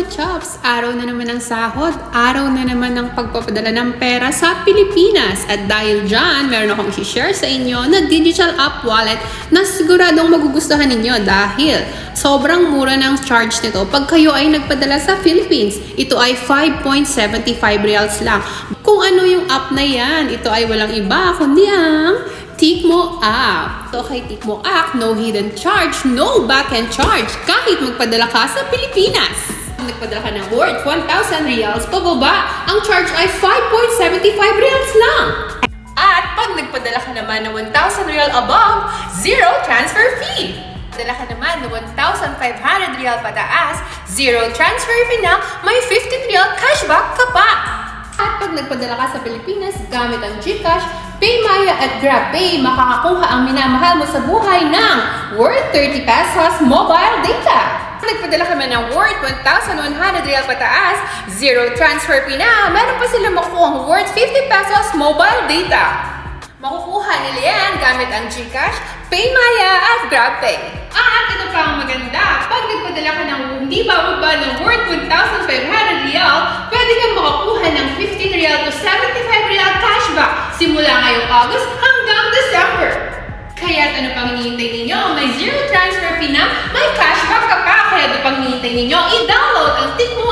mga chops! Araw na naman ng sahod, araw na naman ng pagpapadala ng pera sa Pilipinas. At dahil dyan, meron akong i-share sa inyo na digital app wallet na siguradong magugustuhan ninyo dahil sobrang mura ng charge nito pag kayo ay nagpadala sa Philippines. Ito ay 5.75 reals lang. Kung ano yung app na yan, ito ay walang iba kundi ang Tikmo app. So kay Tikmo app, no hidden charge, no back-end charge, kahit magpadala ka sa Pilipinas. Nagpadala ka ng worth 1,000 reals, pababa, ang charge ay 5.75 reals lang. At pag nagpadala ka naman ng 1,000 real above, zero transfer fee. Dala ka naman ng 1,500 real pataas, zero transfer fee na, may 15 real cashback ka pa. At pag nagpadala ka sa Pilipinas gamit ang GCash, PayMaya at GrabPay, makakakuha ang minamahal mo sa buhay ng worth 30 pesos mobile data. Nagpadala ka man ng worth 1,100 real pataas, zero transfer fee na, meron pa silang makukuha ang worth 50 pesos mobile data. Makukuha nila yan gamit ang GCash, PayMaya at GrabPay. At ito pa ang maganda, pag nagpadala ka ng hindi bababa ng worth 1,500 real, pwede kang makakuha ng 15 real to 75 real cashback simula ngayong August hanggang December. Kaya ano pang hinihintay ninyo? May zero transfer fee na, may cashback